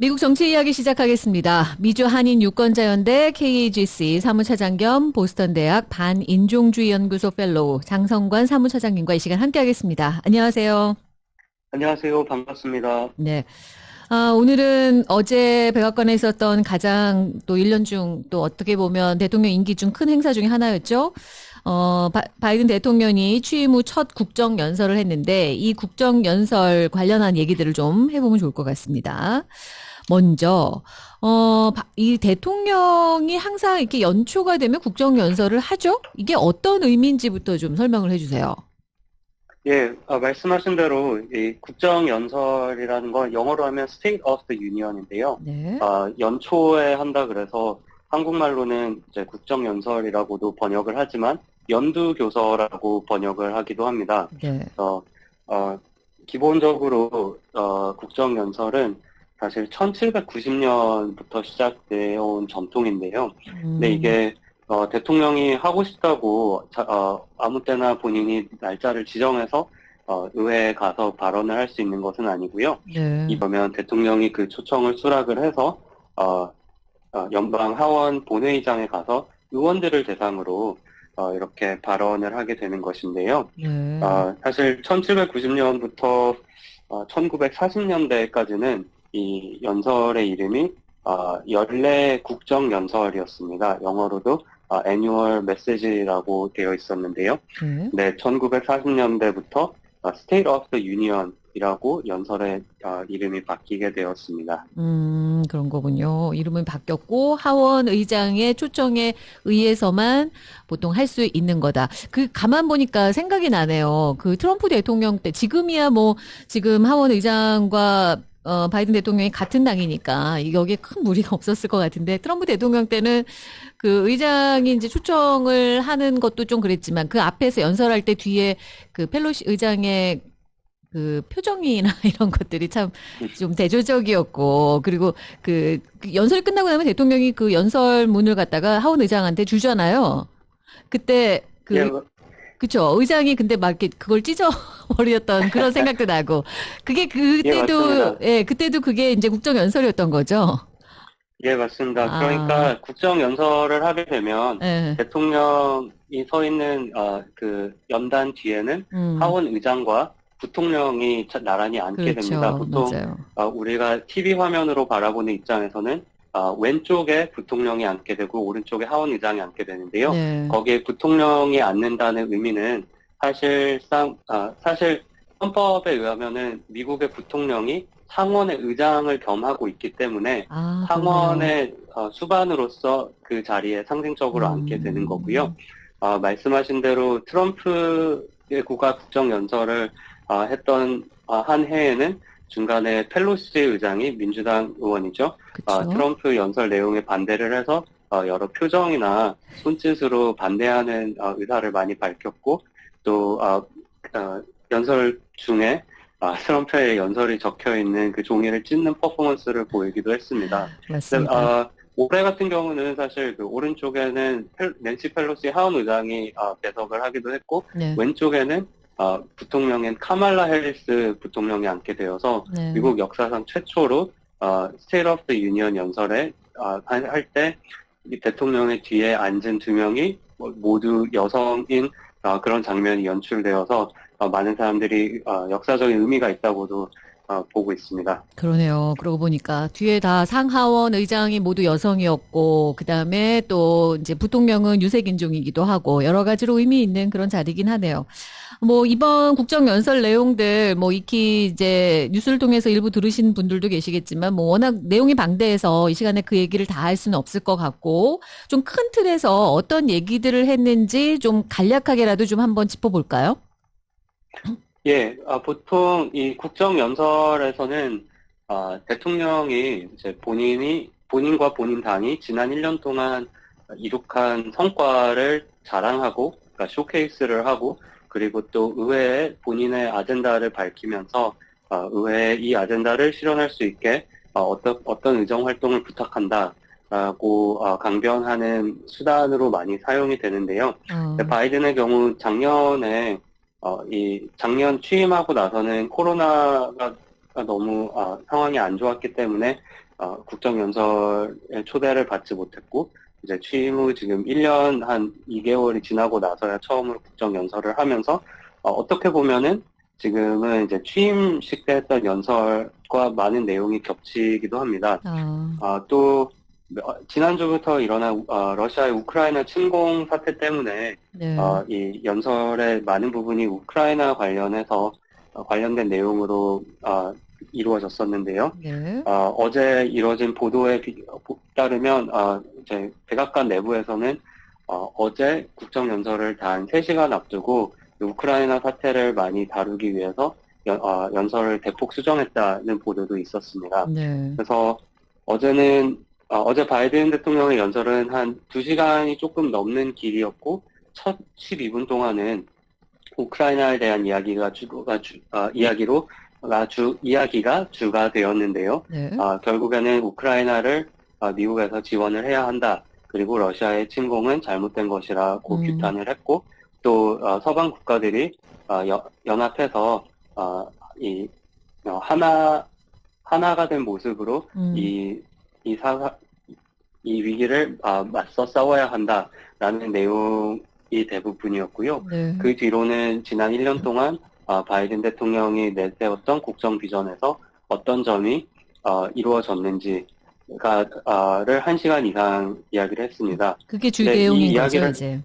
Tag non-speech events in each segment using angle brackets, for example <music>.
미국 정치 이야기 시작하겠습니다. 미주 한인 유권자 연대 KAGC 사무차장 겸 보스턴 대학 반인종주의 연구소 펠로우 장성관 사무차장님과 이 시간 함께하겠습니다. 안녕하세요. 안녕하세요. 반갑습니다. 네. 아, 오늘은 어제 백악관에 있었던 가장 또 1년 중 또 어떻게 보면 대통령 임기 중 큰 행사 중에 하나였죠. 어, 바, 이든 대통령이 취임 후 첫 국정 연설을 했는데 이 국정 연설 관련한 얘기들을 좀 해보면 좋을 것 같습니다. 먼저 어, 이 대통령이 항상 이렇게 연초가 되면 국정 연설을 하죠? 이게 어떤 의미인지부터 좀 설명을 해주세요. 예, 어, 말씀하신 대로 이 국정 연설이라는 건 영어로 하면 State of the Union인데요. 네. 어, 연초에 한다 그래서 한국말로는 이제 국정 연설이라고도 번역을 하지만 연두 교서라고 번역을 하기도 합니다. 네. 그래서 어, 기본적으로 어, 국정 연설은 사실 1790년부터 시작되어 온 전통인데요. 음. 근데 이게 어, 대통령이 하고 싶다고 자, 어, 아무 때나 본인이 날짜를 지정해서 어, 의회에 가서 발언을 할 수 있는 것은 아니고요. 네. 이러면 대통령이 그 초청을 수락을 해서 어, 어, 연방 하원 본회의장에 가서 의원들을 대상으로 어, 이렇게 발언을 하게 되는 것인데요. 네. 어, 사실 1790년부터 어, 1940년대까지는 이 연설의 이름이 어, 연례 국정 연설이었습니다. 영어로도 어, 애뉴얼 메시지라고 되어 있었는데요. 음. 네, 1940년대부터 어, State of the Union이라고 연설의 어, 이름이 바뀌게 되었습니다. 음, 그런 거군요. 이름은 바뀌었고 하원 의장의 초청에 의해서만 보통 할 수 있는 거다. 그 가만 보니까 생각이 나네요. 그 트럼프 대통령 때 지금이야 뭐 지금 하원 의장과 어, 바이든 대통령이 같은 당이니까 여기에 큰 무리가 <laughs> 없었을 것 같은데 트럼프 대통령 때는 그 의장이 이제 초청을 하는 것도 좀 그랬지만 그 앞에서 연설할 때 뒤에 그 펠로시 의장의 그 표정이나 <laughs> 이런 것들이 참 좀 대조적이었고 그리고 그, 그 연설이 끝나고 나면 대통령이 그 연설문을 갖다가 하원 의장한테 주잖아요. 그때 그 예, 그쵸. 의장이 근데 막 이렇게 그걸 찢어버렸던 <laughs> 그런 생각도 나고. 그게 그때도, 예, 예, 그때도 그게 이제 국정연설이었던 거죠. 예, 맞습니다. 아. 그러니까 국정연설을 하게 되면 예. 대통령이 서 있는, 어, 그 연단 뒤에는 음. 하원 의장과 부통령이 나란히 앉게 그렇죠. 됩니다. 보통 어, 우리가 TV 화면으로 바라보는 입장에서는 어, 왼쪽에 부통령이 앉게 되고 오른쪽에 하원 의장이 앉게 되는데요. 네. 거기에 부통령이 앉는다는 의미는 사실상 어, 사실 헌법에 의하면은 미국의 부통령이 상원의 의장을 겸하고 있기 때문에 아, 상원의 어, 수반으로서 그 자리에 상징적으로 음. 앉게 되는 거고요. 어, 말씀하신 대로 트럼프의 국가 국정 연설을 어, 했던 어, 한 해에는 중간에 펠로시 의장이 민주당 의원이죠. 어, 트럼프 연설 내용에 반대를 해서 어, 여러 표정이나 손짓으로 반대하는 어, 의사를 많이 밝혔고 또 어, 어, 연설 중에 아, 트럼프의 연설이 적혀 있는 그 종이를 찢는 퍼포먼스를 보이기도 했습니다. 맞습니다. 어, 올해 같은 경우는 사실 그 오른쪽에는 펠, 낸시 펠로시 하원 의장이 어, 배석을 하기도 했고 네. 왼쪽에는 어, 부통령인 카말라 헬리스 부통령이 앉게 되어서 네. 미국 역사상 최초로 어, of the Union 연설에 어, 할때 대통령의 뒤에 앉은 두 명이 뭐 모두 여성인 어, 그런 장면이 연출되어서 어, 많은 사람들이 어, 역사적인 의미가 있다고도 어, 보고 있습니다. 그러네요. 그러고 보니까 뒤에 다 상하원 의장이 모두 여성이었고 그 다음에 또 이제 부통령은 유색 인종이기도 하고 여러 가지로 의미 있는 그런 자리긴 하네요. 뭐 이번 국정 연설 내용들 뭐 익히 이제 뉴스를 통해서 일부 들으신 분들도 계시겠지만 뭐 워낙 내용이 방대해서 이 시간에 그 얘기를 다 할 수는 없을 것 같고 좀 큰 틀에서 어떤 얘기들을 했는지 좀 간략하게라도 좀 한번 짚어볼까요? 예, 아, 보통 이 국정연설에서는 아, 대통령이 이제 본인이 본인과 본인 당이 지난 1년 동안 이룩한 성과를 자랑하고 그러니까 쇼케이스를 하고 그리고 또 의회에 본인의 아젠다를 밝히면서 어, 의회에 이 아젠다를 실현할 수 있게 어, 어떤 어떤 의정 활동을 부탁한다라고 어, 강변하는 수단으로 많이 사용이 되는데요. 음. 바이든의 경우 작년에 어, 이 작년 취임하고 나서는 코로나가 너무 어, 상황이 안 좋았기 때문에 어, 국정연설에 초대를 받지 못했고 이제 취임 후 지금 1년 한 2개월이 지나고 나서야 처음으로 국정연설을 하면서 어, 떻게 보면은 지금은 이제 취임식 때 했던 연설과 많은 내용이 겹치기도 합니다. 아. 어, 또 어, 지난주부터 일어난 어, 러시아의 우크라이나 침공 사태 때문에 네. 어, 이 연설의 많은 부분이 우크라이나 관련해서 어, 관련된 내용으로 어, 이루어졌었는데요. 네. 어, 제 이루어진 보도에 비, 따르면 이제 백악관 내부에서는 어 제 국정 연설을 단 3시간 앞두고 우크라이나 사태를 많이 다루기 위해서 연, 설을 대폭 수정했다는 보도도 있었습니다. 네. 그래서 어제는 어, 제 바이든 대통령의 연설은 한 2시간이 조금 넘는 길이었고 첫 12분 동안은 우크라이나에 대한 이야기가 주가 주, 어, 이야기로 주 이야기가 주가 되었는데요. 네. 어, 결국에는 우크라이나를 어, 미국에서 지원을 해야 한다. 그리고 러시아의 침공은 잘못된 것이라고 음. 규탄을 했고 또 어, 서방 국가들이 어, 여, 연합해서 이 하나 하나가 된 모습으로 음. 이 이 사사 이 위기를 아, 맞서 싸워야 한다라는 내용이 대부분이었고요. 네. 그 뒤로는 지난 1년 동안 아, 바이든 대통령이 내세웠던 국정 비전에서 어떤 점이 어, 이루어졌는지가를 한 시간 이상 이야기를 했습니다. 그게 주 내용인 거죠, 이제.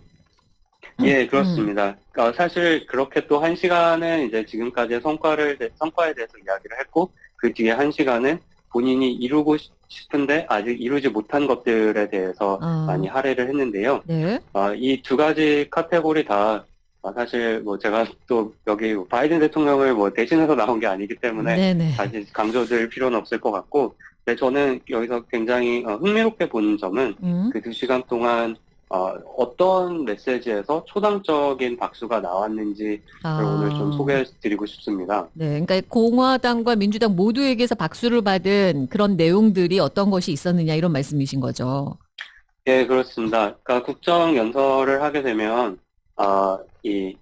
예, 음. 그렇습니다. 음. 어, 사실 그렇게 또 한 시간은 이제 지금까지의 성과를 성과에 대해서 이야기를 했고 그 뒤에 한 시간은 본인이 이루고 싶 은데 아직 이루지 못한 것들에 대해서 어. 많이 할애를 했는데요. 네. 어, 이두 가지 카테고리 다 어, 사실 뭐 제가 또 여기 바이든 대통령을 뭐 대신해서 나온 게 아니기 때문에 네네. 다시 강조드릴 필요는 없을 것 같고, 근데 저는 여기서 굉장히 어, 흥미롭게 보는 점은 음. 그두 시간 동안 어, 떤 메시지에서 초당적인 박수가 나왔는지를 아. 오늘 좀 소개해드리고 싶습니다. 네, 그러니까 공화당과 민주당 모두에게서 박수를 받은 그런 내용들이 어떤 것이 있었느냐 이런 말씀이신 거죠. 네, 그렇습니다. 그러니까 국정 연설을 하게 되면 어, 이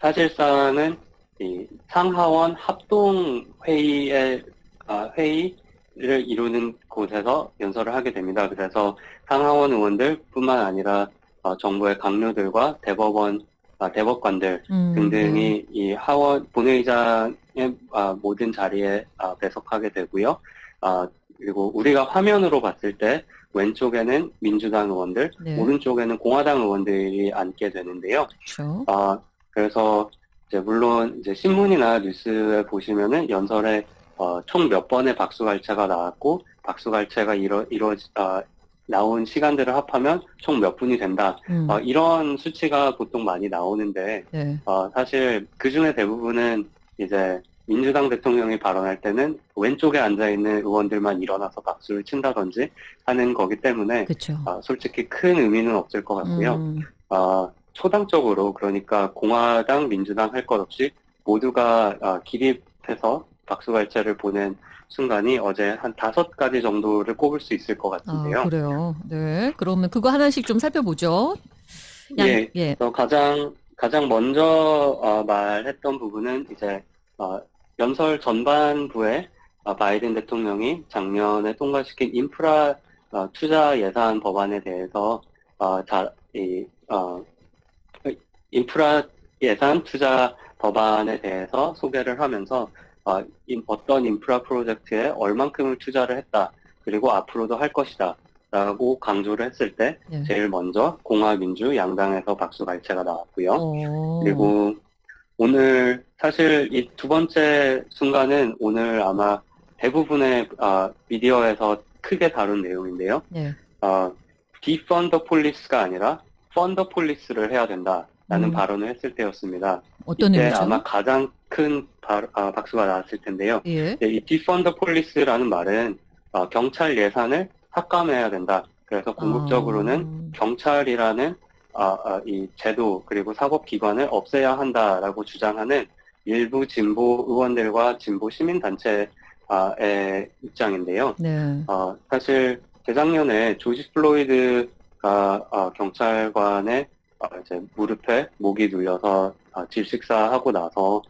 사실상은 이 상하원 합동 회의의 아, 회의 를 이루는 곳에서 연설을 하게 됩니다. 그래서 상하원 의원들뿐만 아니라 어, 정부의 강료들과 대법원 아, 대법관들 음, 등등이 네. 이 하원 본회의장의 아, 모든 자리에 아, 배석하게 되고요. 아, 그리고 우리가 화면으로 봤을 때 왼쪽에는 민주당 의원들, 네. 오른쪽에는 공화당 의원들이 앉게 되는데요. 그렇죠. 아, 그래서 이제 물론 이제 신문이나 뉴스에 보시면은 연설에 어, 총 몇 번의 박수갈채가 나왔고 박수갈채가 이뤄 이뤄 아, 나온 시간들을 합하면 총 몇 분이 된다. 음. 어, 이런 수치가 보통 많이 나오는데 네. 어, 사실 그 중에 대부분은 이제 민주당 대통령이 발언할 때는 왼쪽에 앉아 있는 의원들만 일어나서 박수를 친다든지 하는 거기 때문에 어, 솔직히 큰 의미는 없을 것 같고요. 음. 어, 초당적으로 그러니까 공화당, 민주당 할 것 없이 모두가 어, 기립해서 박수갈채를 보낸 순간이 어제 한 다섯 가지 정도를 꼽을 수 있을 것 같은데요. 아, 그래요. 네. 그러면 그거 하나씩 좀 살펴보죠. 양, 예. 예. 가장 가장 먼저 어, 말했던 부분은 이제 어, 연설 전반부에 어, 바이든 대통령이 작년에 통과시킨 인프라 어, 투자 예산 법안에 대해서 어, 자, 이, 어, 인프라 예산 투자 법안에 대해서 소개를 하면서 어, 어떤 인프라 프로젝트에 얼만큼을 투자를 했다. 그리고 앞으로도 할 것이다. 라고 강조를 했을 때 네. 제일 먼저 공화민주 양당에서 박수 갈채가 나왔고요. 오. 그리고 오늘 사실 이 두 번째 순간은 오늘 아마 대부분의 어, 미디어에서 크게 다룬 내용인데요. 네. 어, 디펀더 폴리스가 아니라 펀더 폴리스를 해야 된다. 라는 음. 발언을 했을 때였습니다. 어떤 이때 의미죠? 아마 가장 큰 바, 아, 박수가 나왔을 텐데요. 예. 네, 이 디펀더 폴리스라는 말은 어, 경찰 예산을 삭감해야 된다. 그래서 궁극적으로는 아. 경찰이라는 어, 어, 이 제도 그리고 사법기관을 없애야 한다라고 주장하는 일부 진보 의원들과 진보 시민단체의 입장인데요. 네. 어, 사실 재작년에 조지 플로이드가 어, 경찰관의 어, 이제 무릎에 목이 눌려서 어, 질식사하고 나서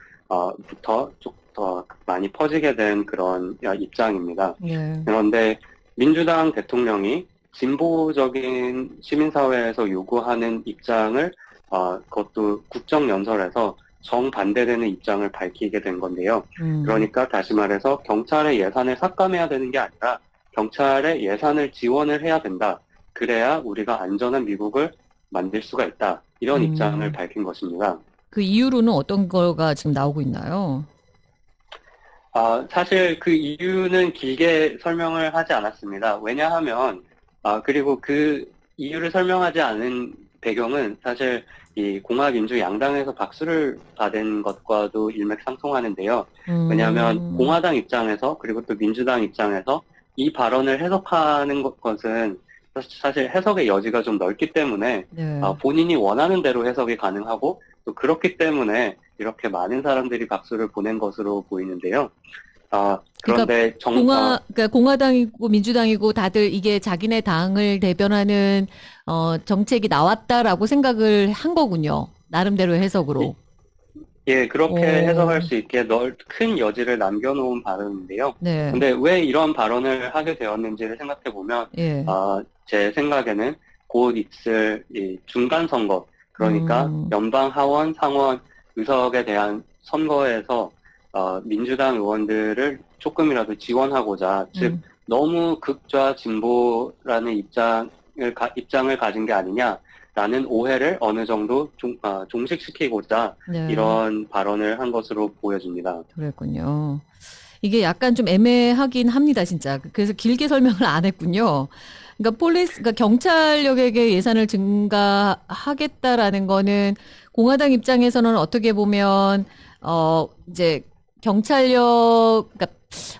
부터 어, 좀더 많이 퍼지게 된 그런 입장입니다. 네. 그런데 민주당 대통령이 진보적인 시민사회에서 요구하는 입장을 어, 그것도 국정연설에서 정반대되는 입장을 밝히게 된 건데요. 음. 그러니까 다시 말해서 경찰의 예산을 삭감해야 되는 게 아니라 경찰의 예산을 지원을 해야 된다. 그래야 우리가 안전한 미국을 만들 수가 있다. 이런 음. 입장을 밝힌 것입니다. 그 이유로는 어떤 거가 지금 나오고 있나요? 아, 사실 그 이유는 길게 설명을 하지 않았습니다. 왜냐하면, 아, 그리고 그 이유를 설명하지 않은 배경은 사실 이 공화민주 양당에서 박수를 받은 것과도 일맥상통하는데요. 음. 왜냐하면 공화당 입장에서 그리고 또 민주당 입장에서 이 발언을 해석하는 것은 사실 해석의 여지가 좀 넓기 때문에 네. 아, 본인이 원하는 대로 해석이 가능하고 또 그렇기 때문에 이렇게 많은 사람들이 박수를 보낸 것으로 보이는데요. 아, 그런데 그러니까 정, 공화, 그러니까 공화당이고 민주당이고 다들 이게 자기네 당을 대변하는 어, 정책이 나왔다라고 생각을 한 거군요. 나름대로 해석으로. 예, 그렇게 오. 해석할 수 있게 넓, 큰 여지를 남겨놓은 발언인데요. 네. 근데 왜 이런 발언을 하게 되었는지를 생각해 보면, 예. 아, 제 생각에는 곧 있을 이 중간 선거, 그러니까 음. 연방 하원, 상원 의석에 대한 선거에서 어, 민주당 의원들을 조금이라도 지원하고자 즉 음. 너무 극좌 진보라는 입장을 가, 입장을 가진 게 아니냐 라는 오해를 어느 정도 종, 아, 종식시키고자 네. 이런 발언을 한 것으로 보여집니다. 그랬군요. 이게 약간 좀 애매하긴 합니다, 진짜. 그래서 길게 설명을 안 했군요. 그러니까 폴리스, 그러니까 경찰력에게 예산을 증가하겠다라는 거는 공화당 입장에서는 어떻게 보면 어 이제 경찰력, 그러니까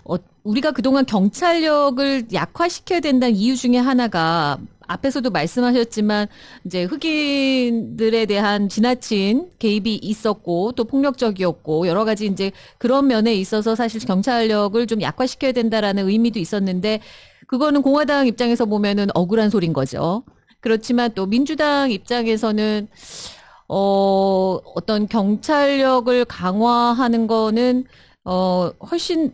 어, 우리가 그동안 경찰력을 약화시켜야 된다는 이유 중에 하나가 앞에서도 말씀하셨지만 이제 흑인들에 대한 지나친 개입이 있었고 또 폭력적이었고 여러 가지 이제 그런 면에 있어서 사실 경찰력을 좀 약화시켜야 된다라는 의미도 있었는데 그거는 공화당 입장에서 보면은 억울한 소린 거죠. 그렇지만 또 민주당 입장에서는 어, 어떤 경찰력을 강화하는 거는, 어, 훨씬,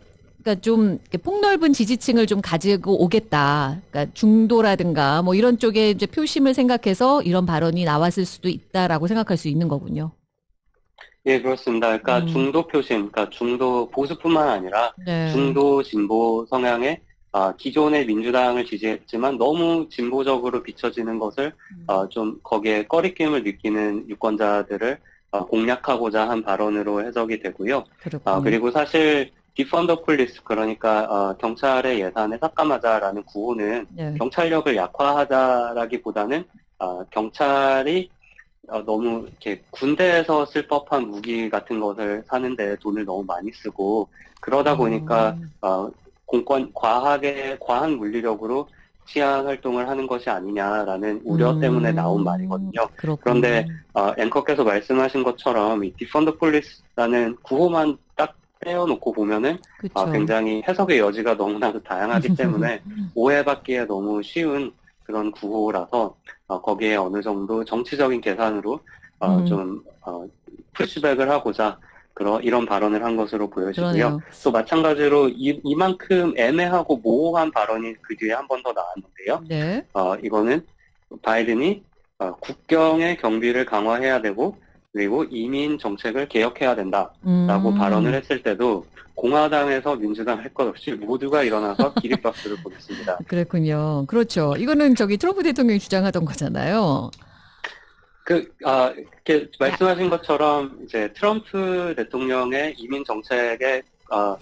그니까 좀 폭넓은 지지층을 좀 가지고 오겠다. 그니까 중도라든가 뭐 이런 쪽에 이제 표심을 생각해서 이런 발언이 나왔을 수도 있다라고 생각할 수 있는 거군요. 예, 그렇습니다. 그러니까 음. 중도 표심, 그러니까 중도 보수뿐만 아니라 네. 중도 진보 성향의 아, 기존의 민주당을 지지했지만 너무 진보적으로 비춰지는 것을 음. 어, 좀 거기에 꺼리낌을 느끼는 유권자들을 어, 공략하고자 한 발언으로 해석이 되고요. 아, 그리고 사실 디펀더 폴리스 그러니까 어, 경찰의 예산에 삭감하자라는 구호는 네. 경찰력을 약화하자라기보다는 어, 경찰이 어, 너무 이렇게 군대에서 쓸 법한 무기 같은 것을 사는데 돈을 너무 많이 쓰고 그러다 보니까 음. 어, 공권 과하게 과한 물리력으로 치안 활동을 하는 것이 아니냐라는 우려 음, 때문에 나온 말이거든요. 그렇군요. 그런데 어, 앵커께서 말씀하신 것처럼 이 디펀더 폴리스라는 구호만 딱 떼어놓고 보면은 어, 굉장히 해석의 여지가 너무나도 <laughs> 다양하기 때문에 <laughs> 오해받기에 너무 쉬운 그런 구호라서 어, 거기에 어느 정도 정치적인 계산으로 어, 음. 좀 어, 푸시백을 하고자 그런 이런 발언을 한 것으로 보여지고요. 그러네요. 또 마찬가지로 이, 이만큼 애매하고 모호한 발언이 그 뒤에 한 번 더 나왔는데요. 네. 어, 이거는 바이든이 어, 국경의 경비를 강화해야 되고 그리고 이민 정책을 개혁해야 된다라고 음. 발언을 했을 때도 공화당에서 민주당 할 것 없이 모두가 일어나서 <laughs> 기립박수를 보냈습니다. 그렇군요. 그렇죠. 이거는 저기 트럼프 대통령이 주장하던 거잖아요. 그, 아, 이렇게 말씀하신 것처럼 이제 트럼프 대통령의 이민 정책에, 아,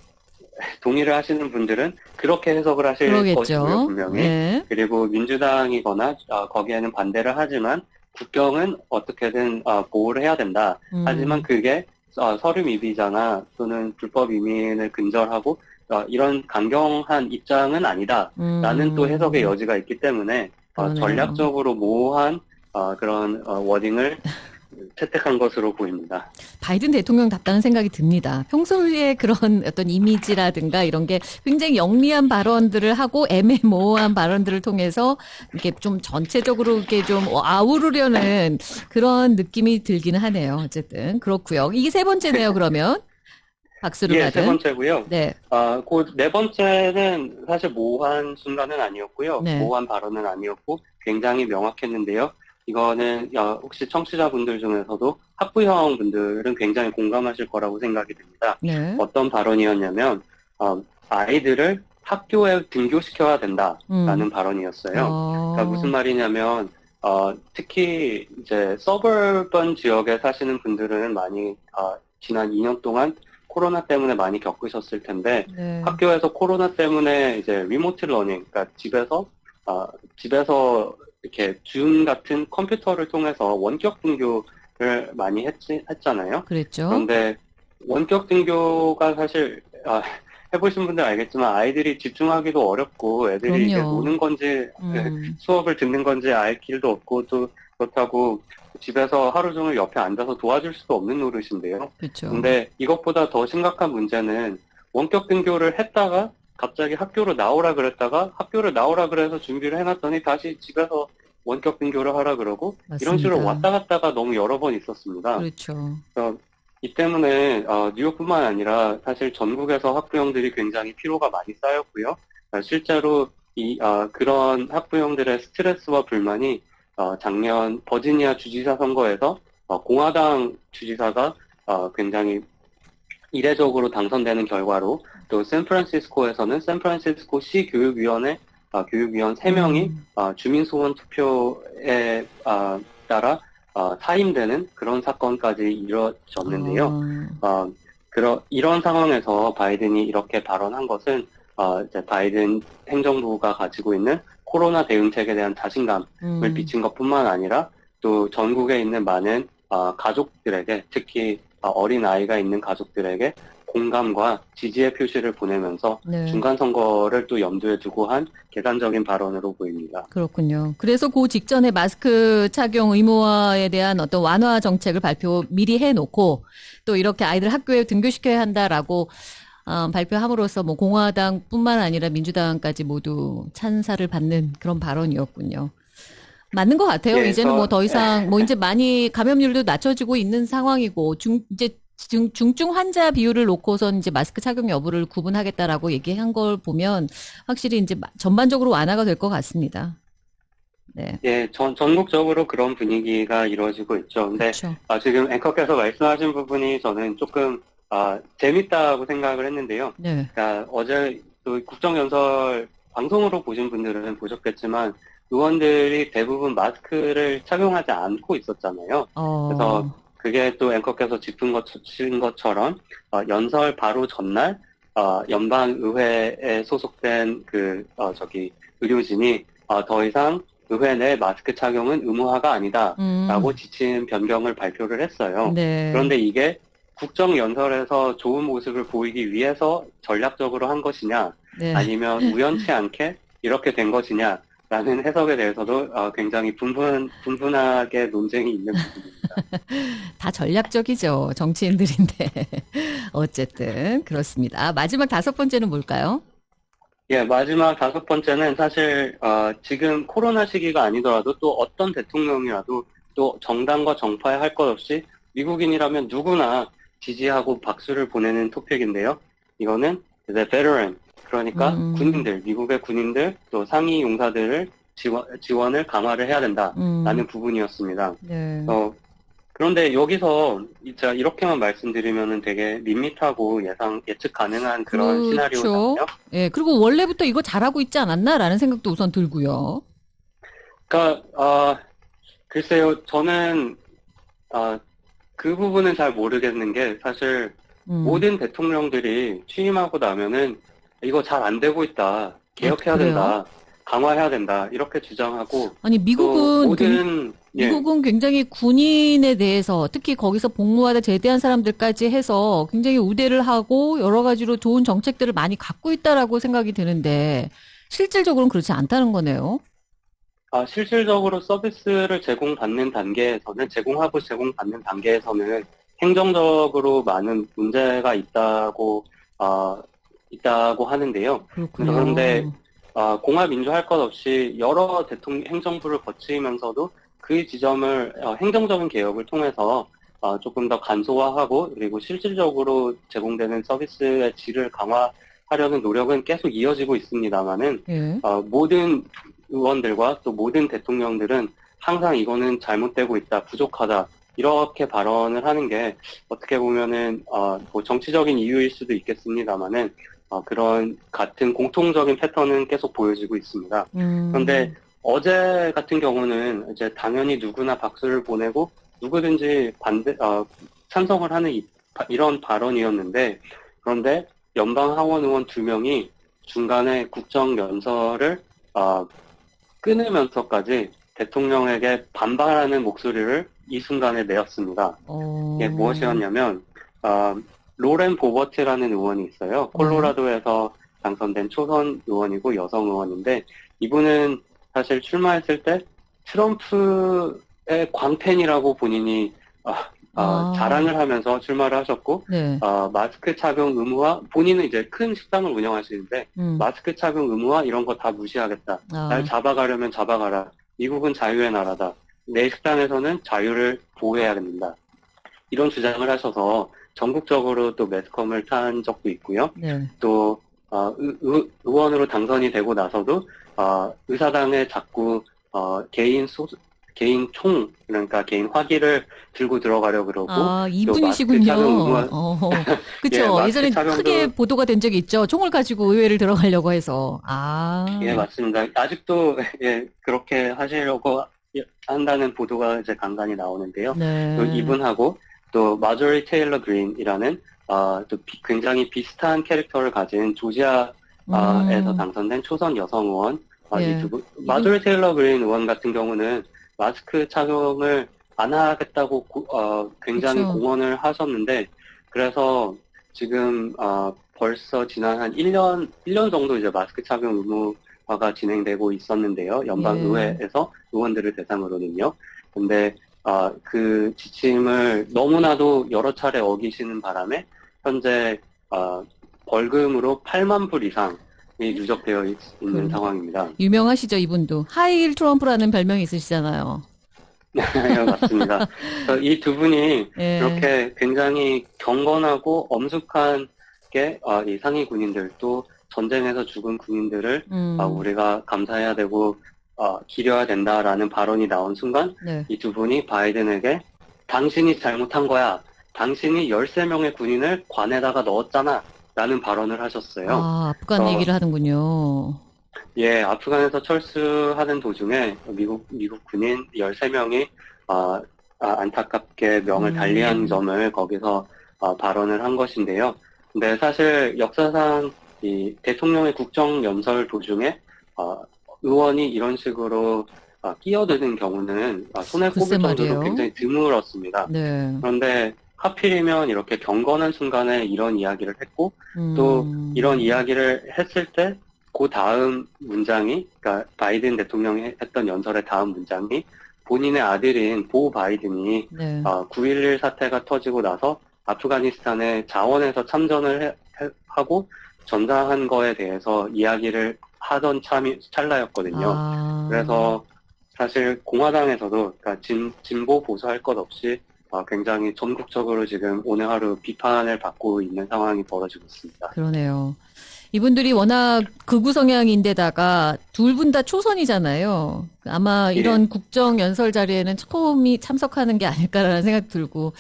동의를 하시는 분들은 그렇게 해석을 하실 그러겠죠. 것이고요, 분명히. 네. 그리고 민주당이거나 아, 거기에는 반대를 하지만 국경은 어떻게든 아, 보호를 해야 된다. 음. 하지만 그게 아, 서류 미비자나 또는 불법 이민을 근절하고 아, 이런 강경한 입장은 아니다. 라는 음. 또 해석의 여지가 있기 때문에 아, 전략적으로 모호한 어, 그런 어, 워딩을 <laughs> 채택한 것으로 보입니다. 바이든 대통령답다는 생각이 듭니다. 평소에 그런 <laughs> 어떤 이미지라든가 이런 게 굉장히 영리한 발언들을 하고 애매모호한 발언들을 통해서 이렇게 좀 전체적으로 이렇게 좀 아우르려는 그런 느낌이 들기는 하네요. 어쨌든 그렇고요. 이게 세 번째네요. 그러면 박수를 예, 받은. 세 번째고요. 네. 아, 그네 번째는 사실 모호한 순간은 아니었고요. 네. 모호한 발언은 아니었고 굉장히 명확했는데요. 이거는 어, 혹시 청취자분들 중에서도 학부형 분들은 굉장히 공감하실 거라고 생각이 듭니다. 네. 어떤 발언이었냐면 어, 아이들을 학교에 등교시켜야 된다라는 음. 발언이었어요. 어. 그러니까 무슨 말이냐면 어, 특히 이제 서버번 지역에 사시는 분들은 많이 어, 지난 2년 동안 코로나 때문에 많이 겪으셨을 텐데 네. 학교에서 코로나 때문에 이제 리모트 러닝, 그러니까 집에서 어, 집에서 이렇게 줌 같은 컴퓨터를 통해서 원격 등교를 많이 했지, 했잖아요. 그랬죠. 그런데 원격 등교가 사실 아, 해보신 분들 알겠지만 아이들이 집중하기도 어렵고 애들이 그럼요. 노는 건지 음. 수업을 듣는 건지 알 길도 없고 또 그렇다고 집에서 하루 종일 옆에 앉아서 도와줄 수도 없는 노릇인데요. 그렇죠. 근데 이것보다 더 심각한 문제는 원격 등교를 했다가 갑자기 학교로 나오라 그랬다가 학교를 나오라 그래서 준비를 해놨더니 다시 집에서 원격 등교를 하라 그러고 이런 식으로 맞습니다. 왔다 갔다가 너무 여러 번 있었습니다. 그렇죠. 그래서 이 때문에 어, 뉴욕뿐만 아니라 사실 전국에서 학부형들이 굉장히 피로가 많이 쌓였고요. 어, 실제로 이 어, 그런 학부형들의 스트레스와 불만이 어, 작년 버지니아 주지사 선거에서 어, 공화당 주지사가 어, 굉장히 이례적으로 당선되는 결과로 또 샌프란시스코에서는 샌프란시스코 시 교육위원회 어, 교육위원 3명이 음. 어, 주민소원 투표에 어, 따라 어, 사임되는 그런 사건까지 이루어졌는데요. 어. 어, 그러, 이런 상황에서 바이든이 이렇게 발언한 것은 어, 바이든 행정부가 가지고 있는 코로나 대응책에 대한 자신감을 음. 비친 것뿐만 아니라 또 전국에 있는 많은 어, 가족들에게 특히 어, 어린 아이가 있는 가족들에게 공감과 지지의 표시를 보내면서 네. 중간 선거를 또 염두에 두고 한 계산적인 발언으로 보입니다. 그렇군요. 그래서 그 직전에 마스크 착용 의무화에 대한 어떤 완화 정책을 발표 미리 해놓고 또 이렇게 아이들 학교에 등교시켜야 한다라고 어, 발표함으로써 뭐 공화당뿐만 아니라 민주당까지 모두 찬사를 받는 그런 발언이었군요. 맞는 것 같아요. 예, 이제는 저- 뭐더 이상 뭐 이제 많이 감염률도 낮춰지고 있는 상황이고 중 이제 중, 중증 환자 비율을 놓고선 이제 마스크 착용 여부를 구분하겠다라고 얘기한 걸 보면 확실히 이제 마- 전반적으로 완화가 될 것 같습니다. 네. 예, 전, 전국적으로 그런 분위기가 이루어지고 있죠. 근데 그렇죠. 아, 지금 앵커께서 말씀하신 부분이 저는 조금 아, 재밌다고 생각을 했는데요. 네. 그러니까 어제 또 국정연설 방송으로 보신 분들은 보셨겠지만 의원들이 대부분 마스크를 착용하지 않고 있었잖아요. 어. 그래서 그게 또 앵커께서 짚은 것, 짚은 것처럼 어, 연설 바로 전날 어, 연방의회에 소속된 그 어, 저기 의료진이 어, 더 이상 의회 내 마스크 착용은 의무화가 아니다라고 음. 지침 변경을 발표를 했어요. 네. 그런데 이게 국정 연설에서 좋은 모습을 보이기 위해서 전략적으로 한 것이냐, 네. 아니면 우연치 않게 이렇게 된 것이냐 라는 해석에 대해서도 어, 굉장히 분분, 분분하게 논쟁이 있는 부분입니다. <laughs> 다 전략적이죠. 정치인들인데. <laughs> 어쨌든 그렇습니다. 마지막 다섯 번째는 뭘까요? 예, 마지막 다섯 번째는 사실 어, 지금 코로나 시기가 아니더라도 또 어떤 대통령이라도 또 정당과 정파에 할 것 없이 미국인이라면 누구나 지지하고 박수를 보내는 토픽인데요. 이거는 이제 veteran 그러니까 음. 군인들, 미국의 군인들 또 상위 용사들을 지원, 지원을 강화를 해야 된다라는 음. 부분이었습니다. 네. 어, 그런데 여기서 제가 이렇게만 말씀드리면은 되게 밋밋하고 예상 예측 가능한 그런 그렇죠. 시나리오잖아요. 예, 그리고 원래부터 이거 잘하고 있지 않았나라는 생각도 우선 들고요. 그러니까 어, 글쎄요, 저는 어, 그 부분은 잘 모르겠는 게 사실 음. 모든 대통령들이 취임하고 나면은 이거 잘 안 되고 있다, 개혁해야 아? 된다, 강화해야 된다 이렇게 주장하고 아니 또 미국은 모든 예, 미국은 굉장히 군인에 대해서 특히 거기서 복무하다 제대한 사람들까지 해서 굉장히 우대를 하고 여러 가지로 좋은 정책들을 많이 갖고 있다라고 생각이 드는데 실질적으로는 그렇지 않다는 거네요. 아, 실질적으로 서비스를 제공받는 단계에서는 제공하고 제공받는 단계에서는 행정적으로 많은 문제가 있다고 어, 있다고 하는데요. 그렇군요. 그런데 아, 공화 민주할 것 없이 여러 대통령 행정부를 거치면서도 그 지점을 어, 행정적인 개혁을 통해서 어, 조금 더 간소화하고 그리고 실질적으로 제공되는 서비스의 질을 강화하려는 노력은 계속 이어지고 있습니다만은 예. 어, 모든 의원들과 또 모든 대통령들은 항상 이거는 잘못되고 있다, 부족하다 이렇게 발언을 하는 게 어떻게 보면은 어, 뭐 정치적인 이유일 수도 있겠습니다만은 어, 그런 같은 공통적인 패턴은 계속 보여지고 있습니다. 음. 그런데 어제 같은 경우는 이제 당연히 누구나 박수를 보내고 누구든지 반대 어, 찬성을 하는 이, 런 발언이었는데 그런데 연방 하원 의원 두 명이 중간에 국정 연설을 어, 끊으면서까지 대통령에게 반발하는 목소리를 이 순간에 내었습니다. 어. 이게 무엇이었냐면 어, 로렌 보버트라는 의원이 있어요. 콜로라도에서 당선된 초선 의원이고 여성 의원인데 이분은 사실 출마했을 때 트럼프의 광팬이라고 본인이 어, 어, 아. 자랑을 하면서 출마를 하셨고 네. 어, 마스크 착용 의무화 본인은 이제 큰 식당을 운영하시는데 음. 마스크 착용 의무화 이런 거 다 무시하겠다. 아. 날 잡아가려면 잡아가라. 미국은 자유의 나라다. 내 식당에서는 자유를 보호해야 됩니다. 이런 주장을 하셔서 전국적으로 또 매스컴을 탄 적도 있고요. 네. 또 어, 의, 의- 의원으로 당선이 되고 나서도 어, 의사당에 자꾸 어, 개인 소 개인 총 그러니까 개인 화기를 들고 들어가려 그러고 아, 이분이시군요. 어, <laughs> 예, 그쵸. 마스크 예전에 착용도- 크게 보도가 된 적이 있죠. 총을 가지고 의회를 들어가려고 해서. 아. 예, 맞습니다. 아직도 <laughs> 예, 그렇게 하시려고 한다는 보도가 이제 간간히 나오는데요. 네. 또 이분하고 또 마조리 테일러 그린이라는 어, 또 비- 굉장히 비슷한 캐릭터를 가진 조지아에서 음. 당선된 초선 여성 의원 아, 예. 이두 분. 마조리 테일러 그린 의원 같은 경우는 마스크 착용을 안 하겠다고 고- 어, 굉장히 그쵸. 공언을 하셨는데 그래서 지금 어, 벌써 지난 한 1년 1년 정도 이제 마스크 착용 의무화가 진행되고 있었는데요. 연방 예. 의회에서 의원들을 대상으로는요. 근데 어, 그 지침을 너무나도 여러 차례 어기시는 바람에 현재 어, 벌금으로 8만 불 이상이 누적되어 있, 는 그- 상황입니다. 유명하시죠, 이분도. 하이힐 트럼프라는 별명이 있으시잖아요. 네, <laughs> 맞습니다. 이 두 분이 예. 이렇게 굉장히 경건하고 엄숙한 게 어, 이 상위 군인들도 전쟁에서 죽은 군인들을 음. 아, 우리가 감사해야 되고 어, 기려야 된다라는 발언이 나온 순간 네. 이 두 분이 바이든에게 당신이 잘못한 거야. 당신이 13명의 군인을 관에다가 넣었잖아. 라는 발언을 하셨어요. 아, 아프간 어. 얘기를 하는군요. 예, 아프간에서 철수하는 도중에 미국, 미국 군인 13명이 아, 아, 안타깝게 명을 음. 달리한 점을 거기서 아, 발언을 한 것인데요. 근데 사실 역사상 이 대통령의 국정 연설 도중에 아, 의원이 이런 식으로 아, 끼어드는 경우는 아, 손에 꼽을 정도로. 굉장히 드물었습니다. 네. 그런데 하필이면 이렇게 경건한 순간에 이런 이야기를 했고 음. 또 이런 이야기를 했을 때 그 다음 문장이 그러니까 바이든 대통령이 했던 연설의 다음 문장이 본인의 아들인 보 바이든이 네. 어, 9.11 사태가 터지고 나서 아프가니스탄에 자원에서 참전을 해- 해- 하고 전사한 거에 대해서 이야기를 하던 참이 찰나였거든요. 아. 그래서 사실 공화당에서도 그러니까 진, 진보 보수할 것 없이 어, 굉장히 전국적으로 지금 오늘 하루 비판을 받고 있는 상황이 벌어지고 있습니다. 그러네요. 이분들이 워낙 극우 성향인데다가 둘 분 다 초선이잖아요. 아마 예. 이런 국정 연설 자리에는 처음이 참석하는 게 아닐까라는 생각 들고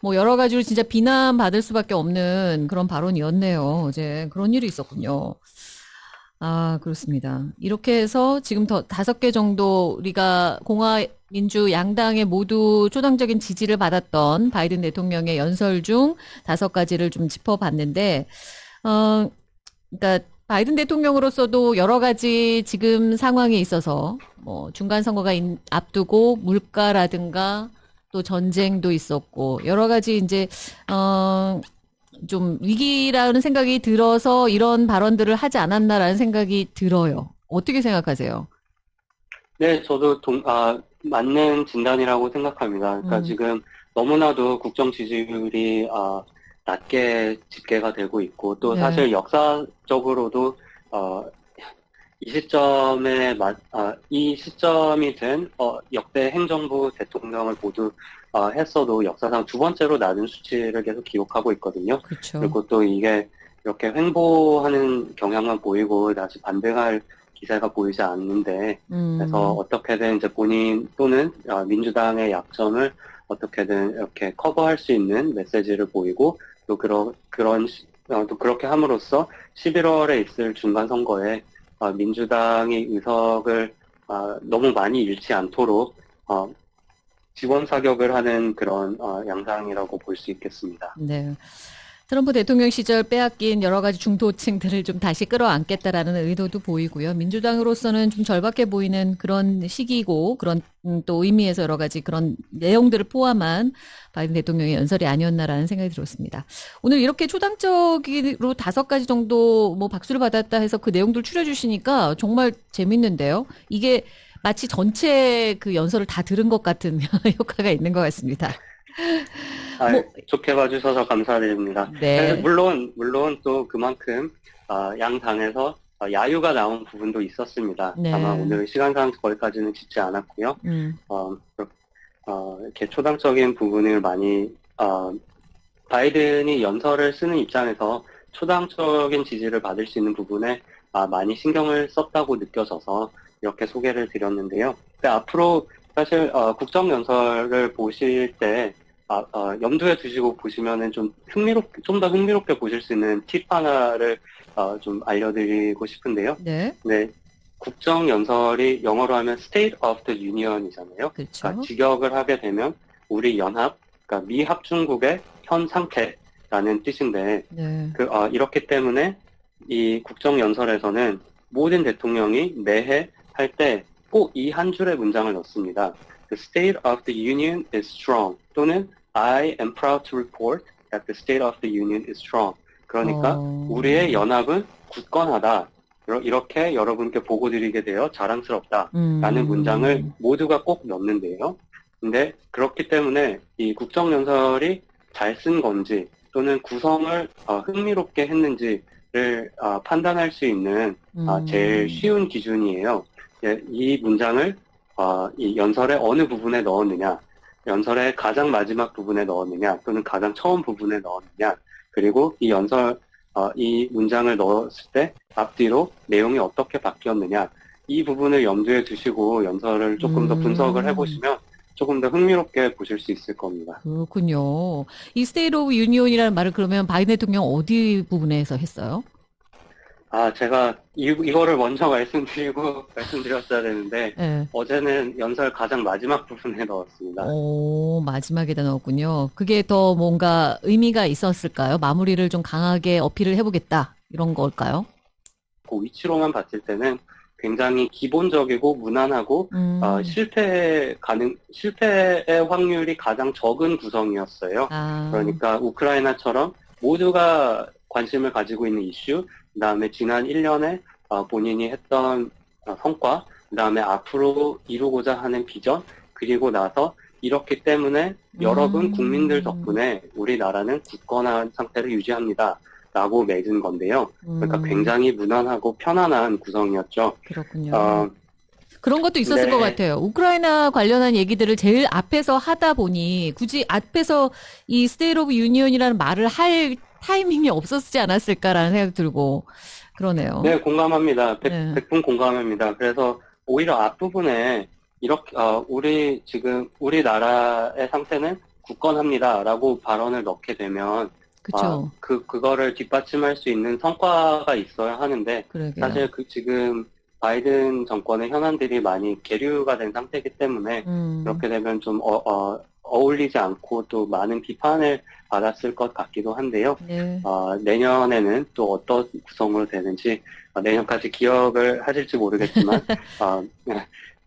뭐 여러 가지로 진짜 비난 받을 수밖에 없는 그런 발언이었네요. 어제 그런 일이 있었군요. 아, 그렇습니다. 이렇게 해서 지금 더 다섯 개 정도 우리가 공화 민주 양당의 모두 초당적인 지지를 받았던 바이든 대통령의 연설 중 다섯 가지를 좀 짚어봤는데, 어, 그러니까 바이든 대통령으로서도 여러 가지 지금 상황에 있어서 뭐 중간 선거가 인- 앞두고 물가라든가 또 전쟁도 있었고 여러 가지 이제 어. 좀 위기라는 생각이 들어서 이런 발언들을 하지 않았나라는 생각이 들어요. 어떻게 생각하세요? 네, 저도 동, 아, 맞는 진단이라고 생각합니다. 그러니까 음. 지금 너무나도 국정 지지율이 아, 낮게 집계가 되고 있고 또 네. 사실 역사적으로도 어, 이 시점에 아, 이 시점이 된 어, 역대 행정부 대통령을 모두 어, 했어도 역사상 두 번째로 낮은 수치를 계속 기록하고 있거든요. 그쵸. 그리고 또 이게 이렇게 횡보하는 경향만 보이고 다시 반등할 기세가 보이지 않는데 음. 그래서 어떻게든 이제 본인 또는 어, 민주당의 약점을 어떻게든 이렇게 커버할 수 있는 메시지를 보이고 또 그런 그런 어, 또 그렇게 함으로써 11월에 있을 중간 선거에 어, 민주당이 의석을 어, 너무 많이 잃지 않도록 어, 지원 사격을 하는 그런 어, 양상이라고 볼 수 있겠습니다. 네. 트럼프 대통령 시절 빼앗긴 여러 가지 중도층들을 좀 다시 끌어안겠다라는 의도도 보이고요. 민주당으로서는 좀 절박해 보이는 그런 시기고 그런 음, 또 의미에서 여러 가지 그런 내용들을 포함한 바이든 대통령의 연설이 아니었나라는 생각이 들었습니다. 오늘 이렇게 초당적으로 다섯 가지 정도 뭐 박수를 받았다 해서 그 내용들 추려주시니까 정말 재밌는데요. 이게 마치 전체 그 연설을 다 들은 것 같은 <laughs> 효과가 있는 것 같습니다. 아, 뭐, 좋게 봐주셔서 감사드립니다. 네. 물론 물론 또 그만큼 어, 양 당에서 어, 야유가 나온 부분도 있었습니다. 네. 다만 오늘 시간상 거기까지는 짚지 않았고요. 음. 어, 어, 이렇게 초당적인 부분을 많이 어, 바이든이 연설을 쓰는 입장에서 초당적인 지지를 받을 수 있는 부분에 아, 많이 신경을 썼다고 느껴져서 이렇게 소개를 드렸는데요. 근데 앞으로 사실 어, 국정연설을 보실 때 아, 어, 염두에 두시고 보시면은 좀 흥미롭게, 좀더 흥미롭게 보실 수 있는 팁 하나를 어, 좀 알려드리고 싶은데요. 네. 네, 국정 연설이 영어로 하면 State of the Union이잖아요. 그렇죠. 그러니까 직역을 하게 되면 우리 연합, 그러니까 미 합중국의 현 상태라는 뜻인데 네. 그 어, 이렇기 때문에 이 국정 연설에서는 모든 대통령이 매해 할 때 꼭 이 한 줄의 문장을 넣습니다. The state of the union is strong 또는 I am proud to report that the state of the union is strong. 그러니까 어... 우리의 연합은 굳건하다. 이렇게 여러분께 보고 드리게 되어 자랑스럽다. 라는 음... 문장을 모두가 꼭 넣는데요. 근데 그렇기 때문에 이 국정연설이 잘 쓴 건지 또는 구성을 어, 흥미롭게 했는지를 어, 판단할 수 있는 음... 어, 제일 쉬운 기준이에요. 예, 이 문장을 어, 이 연설의 어느 부분에 넣었느냐, 연설의 가장 마지막 부분에 넣었느냐, 또는 가장 처음 부분에 넣었느냐, 그리고 이 연설, 어, 이 문장을 넣었을 때 앞뒤로 내용이 어떻게 바뀌었느냐, 이 부분을 염두에 두시고 연설을 조금 더 음. 분석을 해보시면 조금 더 흥미롭게 보실 수 있을 겁니다. 그렇군요. 이 스테이트 오브 유니온이라는 말을 그러면 바이든 대통령 어디 부분에서 했어요? 아, 제가 이, 이거를 먼저 말씀드리고 <laughs> 말씀드렸어야 되는데 네. 어제는 연설 가장 마지막 부분에 넣었습니다. 오, 마지막에다 넣었군요. 그게 더 뭔가 의미가 있었을까요? 마무리를 좀 강하게 어필을 해보겠다 이런 걸까요? 그 위치로만 봤을 때는 굉장히 기본적이고 무난하고 음. 어, 실패 가능 실패의 확률이 가장 적은 구성이었어요. 아, 그러니까 우크라이나처럼 모두가 관심을 가지고 있는 이슈, 그 다음에 지난 1년에 어, 본인이 했던 어, 성과, 그 다음에 앞으로 이루고자 하는 비전, 그리고 나서 이렇기 때문에 여러분 음. 국민들 덕분에 우리나라는 굳건한 상태를 유지합니다. 라고 맺은 건데요. 그러니까 음, 굉장히 무난하고 편안한 구성이었죠. 그렇군요. 어, 그런 것도 있었을 네. 것 같아요. 우크라이나 관련한 얘기들을 제일 앞에서 하다 보니 굳이 앞에서 이 스테이트 오브 유니온이라는 말을 할 타이밍이 없었지 않았을까라는 생각이 들고 그러네요. 네, 공감합니다. 백, 네. 백분 공감합니다. 그래서 오히려 앞부분에 이렇게, 어, 우리 지금, 우리나라의 상태는 굳건합니다라고 발언을 넣게 되면. 아, 그, 그거를 뒷받침할 수 있는 성과가 있어야 하는데, 그러게요. 사실 그 지금 바이든 정권의 현안들이 많이 계류가 된 상태이기 때문에, 음, 그렇게 되면 좀, 어, 어, 어울리지 않고 또 많은 비판을 받았을 것 같기도 한데요. 네. 어, 내년에는 또 어떤 구성으로 되는지 어, 내년까지 기억을 하실지 모르겠지만 <laughs> 어,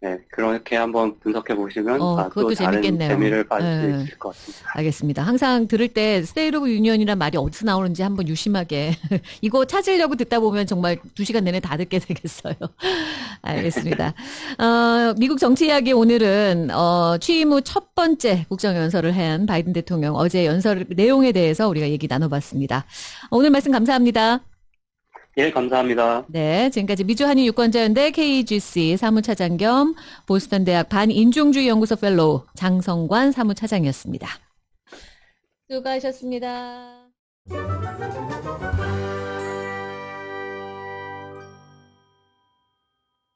네, 네, 그렇게 한번 분석해 보시면 어, 아, 또 그것도 다른 재밌겠네요. 재미를 받을 수 네. 있을 것 같습니다. 알겠습니다. 항상 들을 때 스테이트 오브 유니온이란 말이 어디서 나오는지 한번 유심하게 <laughs> 이거 찾으려고 듣다 보면 정말 두 시간 내내 다 듣게 <laughs> 되겠어요. 알겠습니다. 어, 미국 정치 이야기 오늘은 어, 취임 후 첫 번째 국정 연설을 한 바이든 대통령 어제 연설 내용에 대해서 우리가 얘기 나눠봤습니다. 오늘 말씀 감사합니다. 예, 감사합니다. 네, 지금까지 미주한인 유권자연대 KGC 사무차장 겸 보스턴 대학 반인종주의 연구소 펠로우 장성관 사무차장이었습니다. 수고하셨습니다.